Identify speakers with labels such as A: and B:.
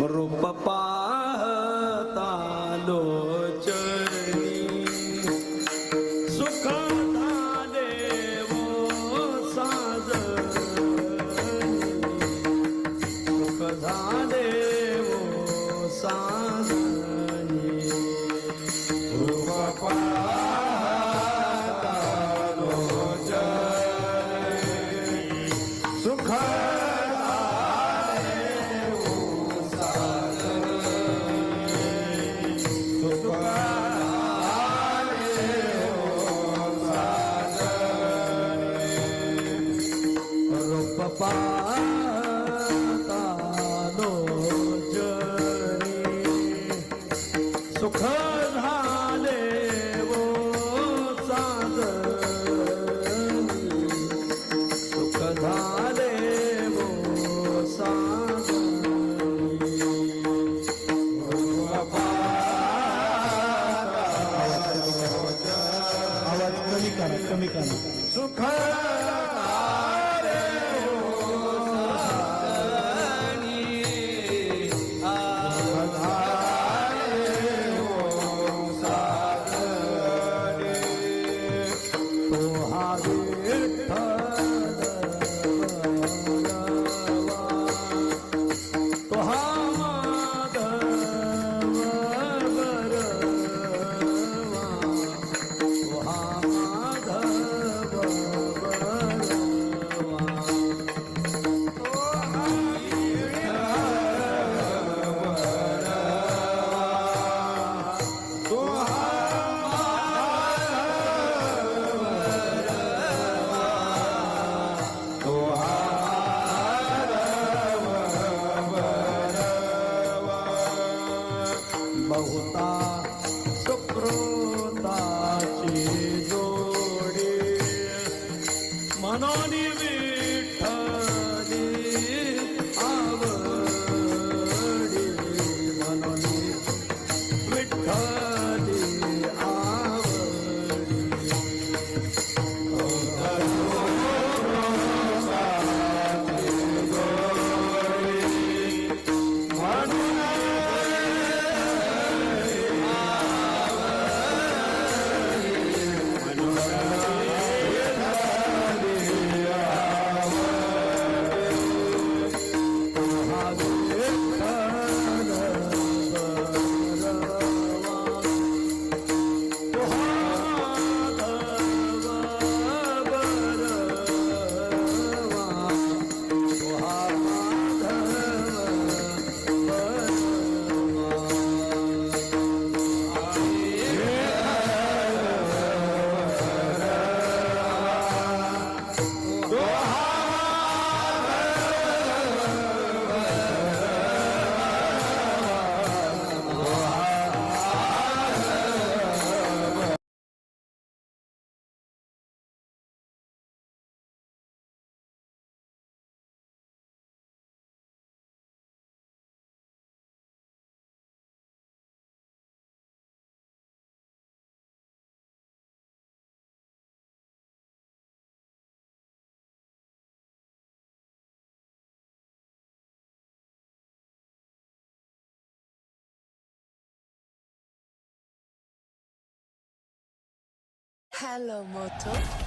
A: रूप पाहता लोचनी सुख झाले वो साजनी सुख झाले वो साजनी। सुख झाले वो साजनी सुख झाले वो आवाज कमी करा कमी करा. सुख बहुता सुकृताची जोडी. म्हणून विठ्ठली आवडी. म्हणून विठ्ठल
B: Hello, Moto.